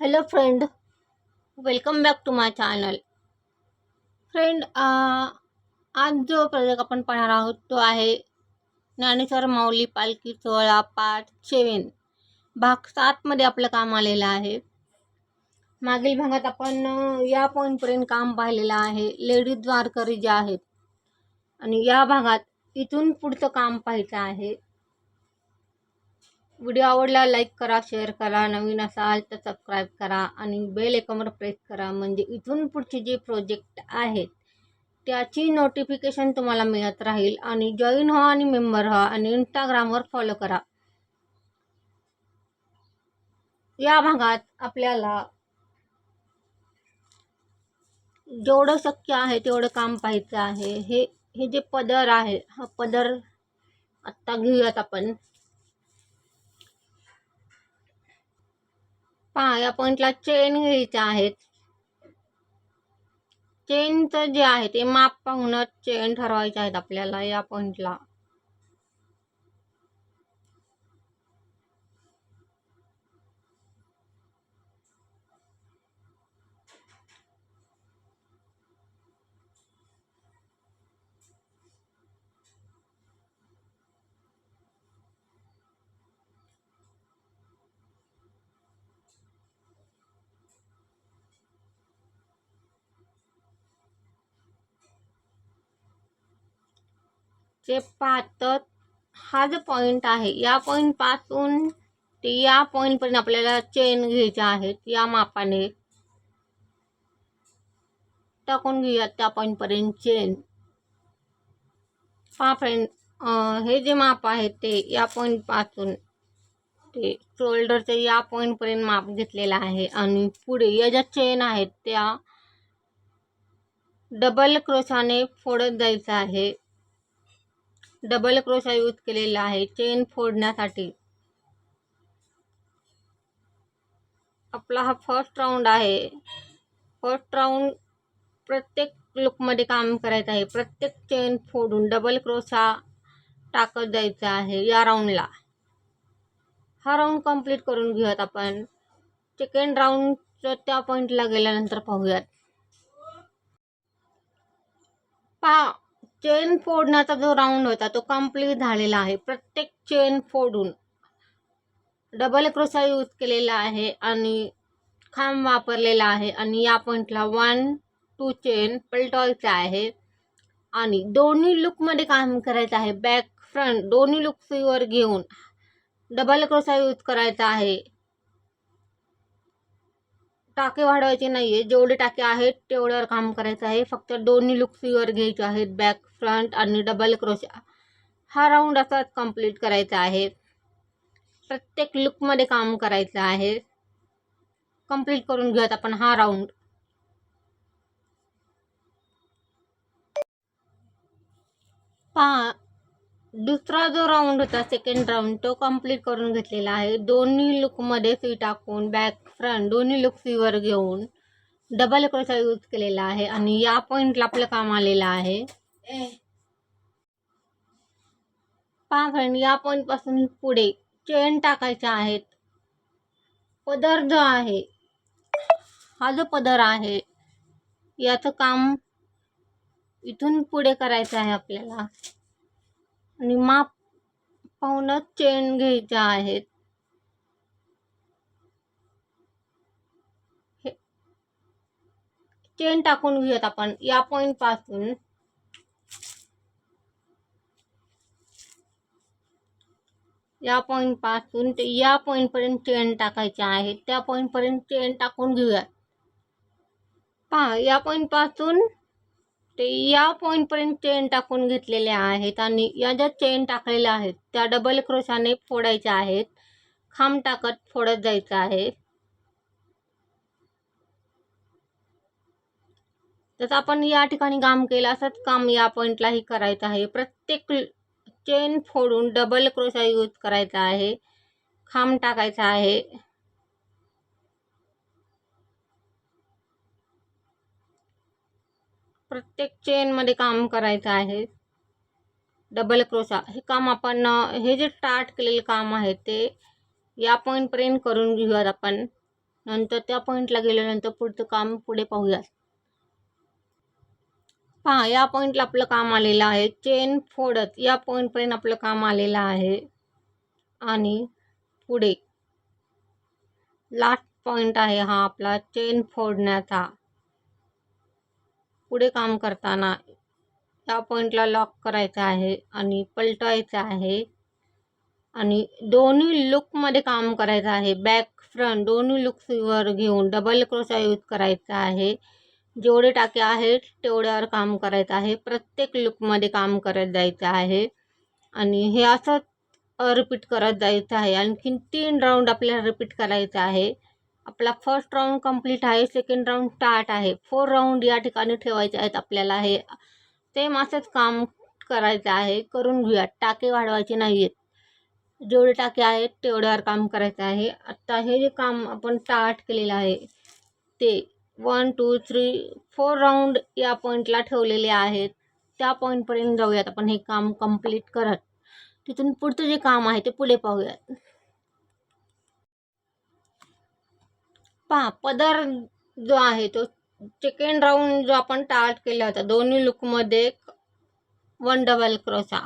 Hello friend welcome back to my channel friend आज जो project आपण पाहणार आहोत तो आहे ज्ञानेश्वर माऊली पालखी सोहळा पार्ट सेवन भाग सातमध्ये आपलं काम आलेलं आहे. मागील भागात आपण या पॉईंटपर्यंत काम पाहिलेलं आहे. लेडीज द्वारकरी जे आहेत. आणि या भागात इथून पुढचं काम पाहायचं आहे. व्हिडिओ आवडला लाईक करा शेअर करा. नवीन असाल तर सबस्क्राईब करा आणि बेल आयकॉनवर प्रेस करा. म्हणजे इथून पुढचे जे प्रोजेक्ट आहेत त्याची नोटिफिकेशन तुम्हाला मिळत राहील. आणि जॉईन व्हा आणि मेंबर व्हा आणि इंस्टाग्रामवर फॉलो करा. या भागात आपल्याला जेवढं शक्य आहे तेवढं काम पाहायचं आहे. हे हे जे पदर आहे हा पदर आत्ता घेऊयात आपण. पहा या पॉईंटला चेन घ्यायच्या आहेत. चेनचं जे आहे ते माप पाहूनच चेन ठरवायचे आहेत आपल्याला या पॉईंटला जे पाहतात हा जो पॉईंट आहे या पॉईंटपासून ते या पॉईंटपर्यंत आपल्याला चेन घ्यायच्या आहेत या मापाने. टाकून घेऊयात त्या पॉईंटपर्यंत चेन पहा फ्रेंड हे जे माप आहे ते या पॉईंटपासून ते शोल्डरच्या या पॉईंटपर्यंत माप घेतलेलं आहे. आणि पुढे या ज्या चेन आहेत त्या डबल क्रोशाने फोडत जायचं आहे. डबल क्रोशा यूज केलेला आहे. चेन फोडण्यासाठी. आपला हा फर्स्ट राऊंड आहे. फर्स्ट राऊंड प्रत्येक लुकमध्ये काम करायचं आहे. प्रत्येक चेन फोडून डबल क्रोशा टाकत जायचं आहे या राऊंडला हा राऊंड कंप्लीट करून घेऊयात आपण. सेकंड राऊंडचं त्या पॉईंटला गेल्यानंतर पाहूयात. पहा चेन फोडण्याचा जो राऊंड होता तो कंप्लीट झालेला आहे. प्रत्येक चेन फोडून डबल क्रोसा यूज केलेला आहे आणि खांब वापरलेला आहे. आणि या पॉईंटला वन टू चेन पलटवायचं आहे. आणि दोन्ही लुकमध्ये काम करायचं आहे. बॅक फ्रंट दोन्ही लुक्सवर घेऊन डबल क्रोसा यूज करायचा आहे. टाके वाढवायचे नाही आहे जेवढे टाके आहेत तेवढ्यावर काम करायचं आहे. फक्त दोन्ही लुक सीवर घ्यायचे आहेत. बॅक फ्रंट आणि डबल क्रोशा हा राऊंड असाच कंप्लीट करायचा आहे. प्रत्येक लुकमध्ये काम करायचं आहे. कंप्लीट करून घेऊयात आपण हा राऊंड पहा दुसरा जो राऊंड होता सेकंड राऊंड तो कंप्लीट करून घेतलेला आहे. दोन्ही लुकमध्ये सुई टाकून बॅक फ्रंट दोन्ही लुक सीवर घेऊन डबल क्रोशा यूज केलेला आहे आणि या पॉईंटला आपलं काम आलेलं आहे. पहा फ्रेंड या पॉईंटपासून पुढे चेन टाकायच्या आहेत. पदर जो आहे हा जो पदर आहे याचं काम इथून पुढे करायचं आहे आपल्याला. आणि माप पाहूनच चेन घ्यायच्या आहेत. हे चेन टाकून घेऊयात आपण. या पॉईंटपासून या पॉईंटपासून ते या पॉईंट पर्यंत चेन टाकायचे आहे त्या पॉईंट पर्यंत चेन टाकून घेऊयात. पहा या पॉईंटपासून ते या पॉईंटपर्यंत चेन टाकून घेतलेल्या आहेत आणि या ज्या चेन टाकलेल्या आहेत त्या डबल क्रोशाने फोडायच्या आहेत. खांब टाकत फोडत जायचं आहे. जसं आपण या ठिकाणी काम केलं असंच काम या पॉईंटलाही करायचं आहे. प्रत्येक चेन फोडून डबल क्रोशा यूज करायचा आहे. खांब टाकायचा आहे. प्रत्येक चेनमध्ये काम करायचं आहे. डबल क्रोशा हे काम आपण हे जे स्टार्ट केलेलं काम आहे ते या पॉईंटपर्यंत करून घेऊयात आपण. नंतर त्या पॉईंटला गेल्यानंतर पुढचं काम पुढे पाहूयात. पहा या पॉईंटला आपलं काम आलेलं आहे. चेन फोडत या पॉईंटपर्यंत आपलं काम आलेलं आहे. आणि पुढे लास्ट पॉईंट आहे हा आपला चेन फोडण्याचा. पुढे काम करताना या पॉईंटला लॉक करायचं आहे आणि पलटवायचं आहे. आणि दोन्ही लुकमध्ये काम करायचं आहे. बॅक फ्रंट दोन्ही लुक्सवर घेऊन डबल क्रोशा यूज करायचा आहे. जेवढे टाके आहेत तेवढ्यावर काम करायचं आहे. प्रत्येक लुकमध्ये काम करत जायचं आहे. आणि हे असंच रिपीट करत जायचं आहे. आणखीन तीन राऊंड आपल्याला रिपीट करायचं आहे. आपला फर्स्ट राऊंड कंप्लीट आहे सेकंड राऊंड स्टार्ट आहे. फोर राऊंड या ठिकाणी ठेवायचे आहेत आपल्याला हे. सेम असंच काम करायचं आहे करून घेऊया. टाके वाढवायचे नाही आहेत जेवढे टाके आहेत तेवढ्यावर काम करायचं आहे. आत्ता हे जे काम आपण स्टार्ट केलेलं आहे ते one two three four round या पॉईंटला ठेवलेले आहेत. त्या पॉईंटपर्यंत जाऊयात आपण. हे काम कंप्लीट करत. तिथून पुढचं जे काम आहे ते पुढे पाहूयात. पहा पदर जो आहे तो सेकंड राऊंड जो आपण टार्ट केला होता दोन्ही लुकमध्ये वन डबल क्रोसा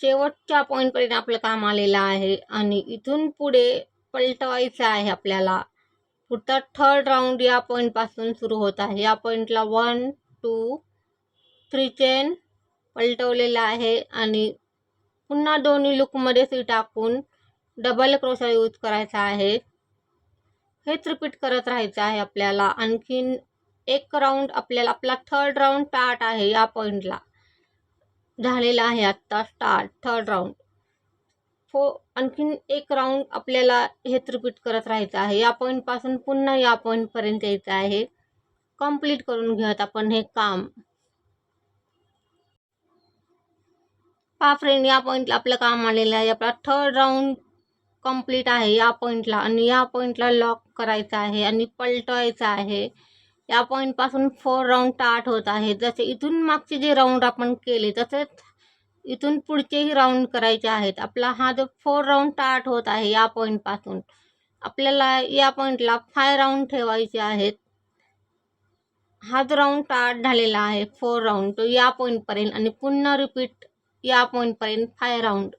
शेवटच्या पॉईंटपर्यंत आपलं काम आलेलं आहे आणि इथून पुढे पलटवायचं आहे आपल्याला. पुढचा थर्ड राऊंड या पॉईंटपासून सुरू होत आहे. या पॉईंटला वन टू थ्री चेन पलटवलेला आहे आणि पुन्हा दोन्ही लुकमध्ये सी टाकून डबल क्रोशा यूज करायचा आहे. हेच रिपीट करत राहायचं आहे आपल्याला. आणखीन एक राऊंड आपल्याला आपला थर्ड राऊंड स्टार्ट आहे या पॉईंटला झालेला आहे आत्ता स्टार्ट थर्ड राऊंड फो आणखीन एक राऊंड आपल्याला हेच रिपीट करत राहायचं आहे. या पॉईंटपासून पुन्हा या पॉईंटपर्यंत यायचं आहे. कंप्लीट करून घेऊयात आपण हे काम. पा फ्रेंड या पॉईंटला आपलं काम आलेलं आहे. आपला थर्ड राऊंड कंप्लीट आहे या पॉईंटला आणि या पॉईंटला लॉक करायचं आहे आणि पलटवायचं आहे. या पॉईंटपासून फोर राऊंड स्टार्ट होत आहे. जसे इथून मागचे जे राऊंड आपण केले तसेच इथून पुढचेही राऊंड करायचे आहेत. आपला हा जो फोर राऊंड स्टार्ट होत आहे या पॉईंटपासून आपल्याला या पॉईंटला फाय राऊंड ठेवायचे आहेत. हा जो राऊंड स्टार्ट झालेला आहे फोर राऊंड तो या पॉईंटपर्यंत आणि पुन्हा रिपीट या पॉईंटपर्यंत फाय राऊंड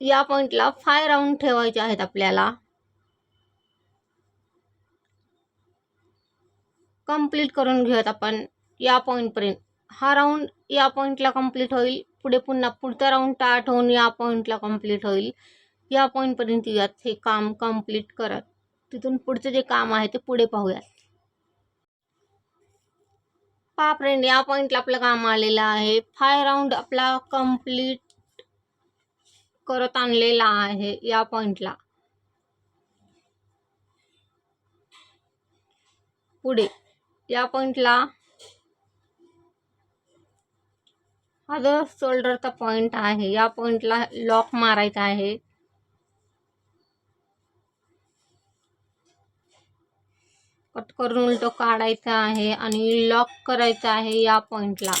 या पॉईंटला फाय राऊंड ठेवायचे आहेत आपल्याला. कंप्लीट करून घेऊयात आपण या पॉईंटपर्यंत हा राऊंड या पॉईंटला कंप्लीट होईल. पुढे पुन्हा पुढचा राऊंड स्टार्ट होऊन या पॉईंटला कंप्लीट होईल. या पॉईंटपर्यंत येऊयात. हे काम कंप्लीट करत तिथून पुढचं जे काम आहे ते पुढे पाहूयात. पहा फ्रेंड या पॉईंटला आपलं काम आलेलं आहे. फाय राऊंड आपला कंप्लीट करत आणलेला आहे या पॉईंटला पुढे या पॉईंटला हा जो शोल्डरचा पॉईंट आहे या पॉईंटला लॉक मारायचा आहे. कट करून उलटो काढायचा आहे आणि लॉक करायचा आहे या पॉईंटला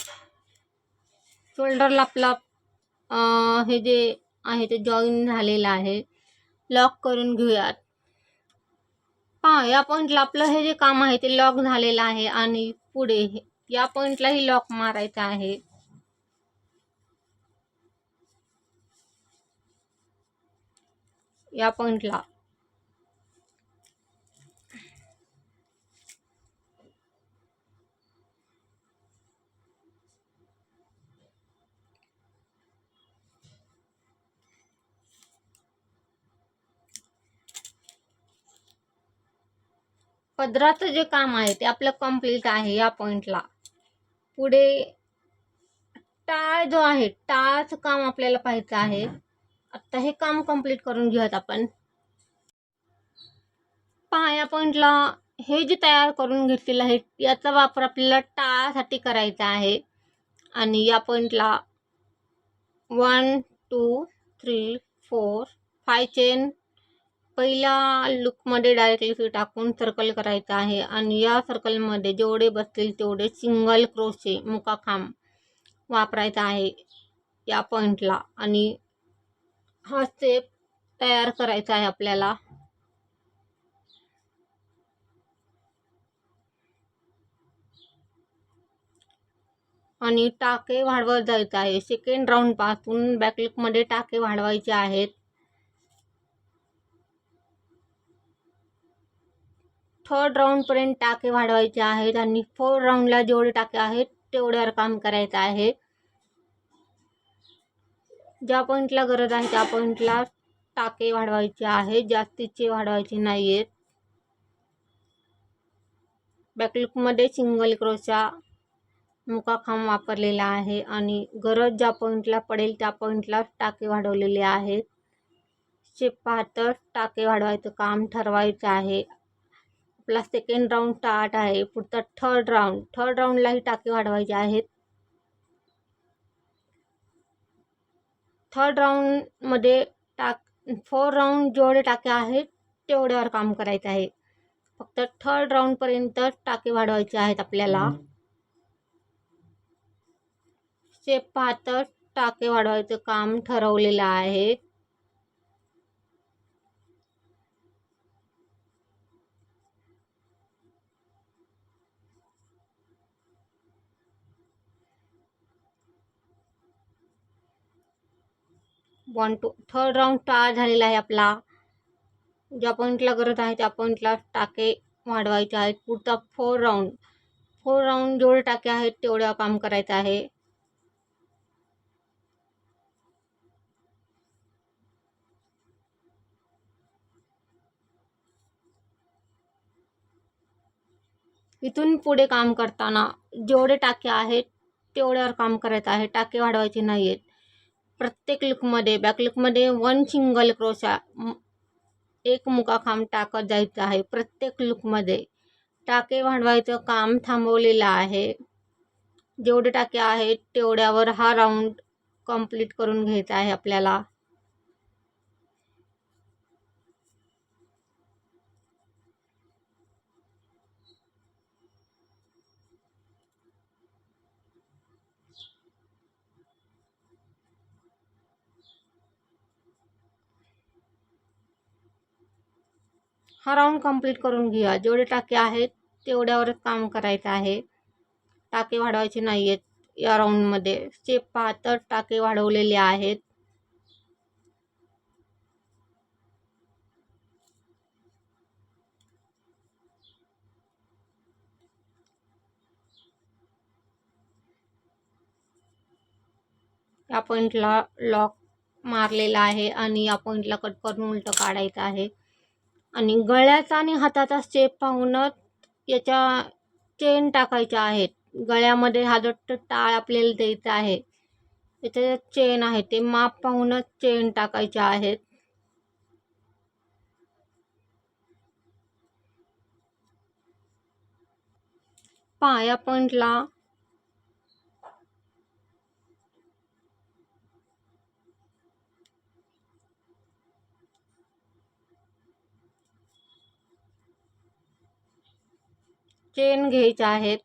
शोल्डरला आपला हे जे आहे ते जॉईन झालेलं आहे. लॉक करून घेऊयात. पहा या पॉईंटला आपलं हे जे काम आहे ते लॉक झालेलं आहे आणि पुढे या पॉईंटलाही लॉक मारायचं आहे. या पॉईंटला पदराचं जे काम आहे ते आपलं कंप्लीट आहे या पॉईंटला पुढे टाळ जो आहे टाळाचं काम आपल्याला पाहायचं आहे. आत्ता हे काम कंप्लीट करून घेऊयात आपण. पहा या पॉईंटला हे जे तयार करून घेतलेलं आहे याचा वापर आपल्याला टाळासाठी करायचा आहे. आणि या पॉईंटला one two three four five chain पहिल्या लुकमध्ये डायरेक्टली फी टाकून सर्कल करायचं आहे. आणि या सर्कलमध्ये जेवढे बसतील तेवढे सिंगल क्रोशे मुकाखांब वापरायचा आहे या पॉईंटला आणि हा स्टेप तयार करायचा आहे आपल्याला. आणि टाके वाढवत जायचं आहे. सेकंड राऊंडपासून बॅकलुकमध्ये टाके वाढवायचे आहेत. थर्ड राऊंडपर्यंत टाके वाढवायचे आहेत आणि फोर्थ राऊंडला जेवढे टाके आहेत तेवढ्यावर काम करायचं आहे. ज्या पॉईंटला गरज आहे त्या पॉईंटला टाके वाढवायचे आहेत. जास्तीचे वाढवायचे नाही आहेत बॅकलुकमध्ये सिंगल क्रोचा मुकाखांब वापरलेला आहे आणि गरज ज्या पॉईंटला पडेल त्या पॉईंटला टाके वाढवलेले आहेत. शेप पाहतं टाके वाढवायचं काम ठरवायचं आहे. आपला सेकंड राऊंड स्टार्ट आहे. पुढचा थर्ड राऊंड थर्ड राऊंडलाही टाके वाढवायचे आहेत. थर्ड राऊंडमध्ये टाक फोर राऊंड जेवढे टाके आहेत तेवढ्यावर काम करायचं आहे. फक्त थर्ड राऊंडपर्यंत टाके वाढवायचे आहेत आपल्याला. शेप पाहतं टाके वाढवायचं काम ठरवलेलं आहे. वन टू थर्ड राऊंड टाळ झालेला आहे आपला. ज्या पॉईंटला गरज आहे त्या पॉईंटला टाके वाढवायचे आहेत. पुढचा फोर राऊंड फोर राऊंड जेवढे टाके आहेत तेवढं काम करायचं आहे. इथून पुढे काम करताना जेवढे टाके आहेत तेवढ्यावर काम करायचं आहे. टाके वाढवायचे नाही आहेत प्रत्येक लुकमध्ये बॅक लुकमध्ये वन सिंगल क्रोशा एक मुकाखांब टाकत जायचं आहे प्रत्येक लुकमध्ये. टाके वाढवायचं काम थांबवलेलं आहे. जेवढे टाके आहेत तेवढ्यावर हा राऊंड कंप्लीट करून घ्यायचा आहे आपल्याला. हा राऊंड कंप्लीट करून घ्या जेवढे टाके आहेत तेवढ्यावरच काम करायचं आहे. टाके वाढवायचे नाही आहेत या राऊंडमध्ये स्टेप पाहतर टाके वाढवलेले आहेत या पॉईंटला लॉक मारलेला आहे आणि या पॉईंटला कट करून उलटं काढायचं आहे. आणि गळ्याचा आणि हाताचा शेप पाहूनच याच्या चेन टाकायच्या आहेत. गळ्यामध्ये हा जो टाळ आपल्याला द्यायचा आहे त्याच्या चेन आहे ते माप पाहूनच चेन टाकायच्या आहेत. पाया पॉईंटला चेन घ्यायच्या आहेत.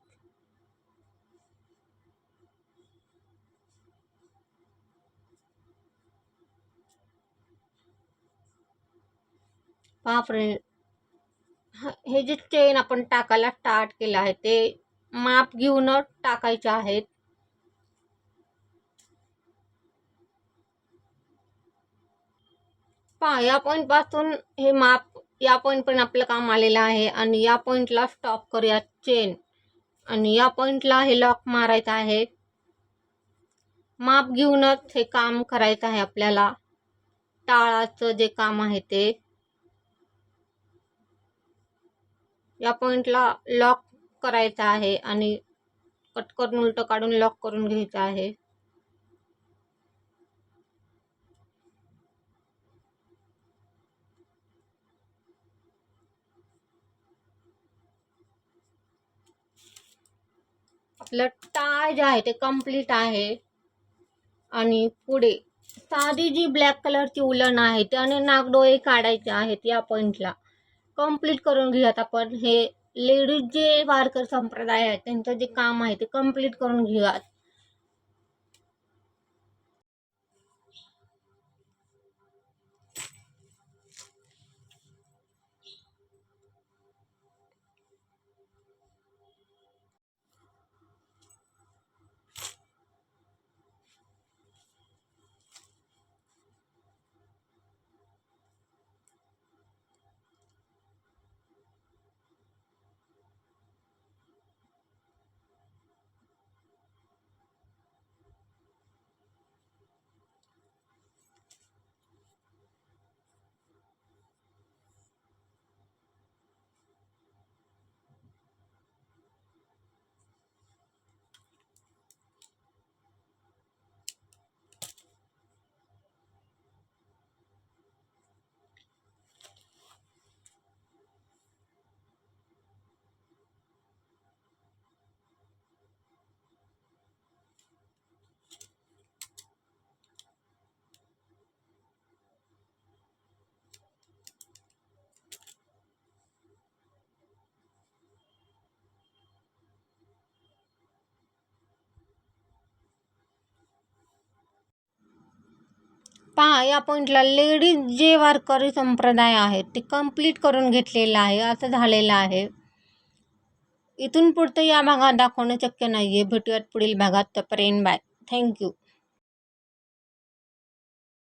बापरे. हे जे चेन आपण टाकायला स्टार्ट केलं आहे ते माप घेऊन टाकायचे आहेत. पहा पॉईंटपासून हे माप या पॉईंट पण आपलं काम आलेलं आहे. आणि या पॉईंटला स्टॉप करूया. चेन आणि या पॉईंटला हे लॉक मारायचं आहे. माप घेऊनच हे काम करायचं आहे आपल्याला. टाळाचं जे काम आहे ते. या पॉईंटला लॉक करायचं आहे. आणि कट करून उलटं काढून लॉक करून घ्यायचं आहे. आपलं टाय जे आहे ते कंप्लीट आहे. आणि पुढे साधी जी ब्लॅक कलरची उलन आहे त्याने नागडोळे काढायचे आहेत या पॉईंटला कंप्लीट करून घेऊयात आपण. हे लेडीज जे वारकर संप्रदाय आहेत त्यांचं जे काम आहे ते कंप्लीट करून घेऊयात. पहा या पॉईंटला लेडीज जे वारकरी संप्रदाय आहेत ते कंप्लीट करून घेतलेलं आहे असं झालेलं आहे. इथून पुढतं या भागात दाखवणं शक्य नाही आहे भेटूयात पुढील भागात. तोपर्यंत बाय. थँक्यू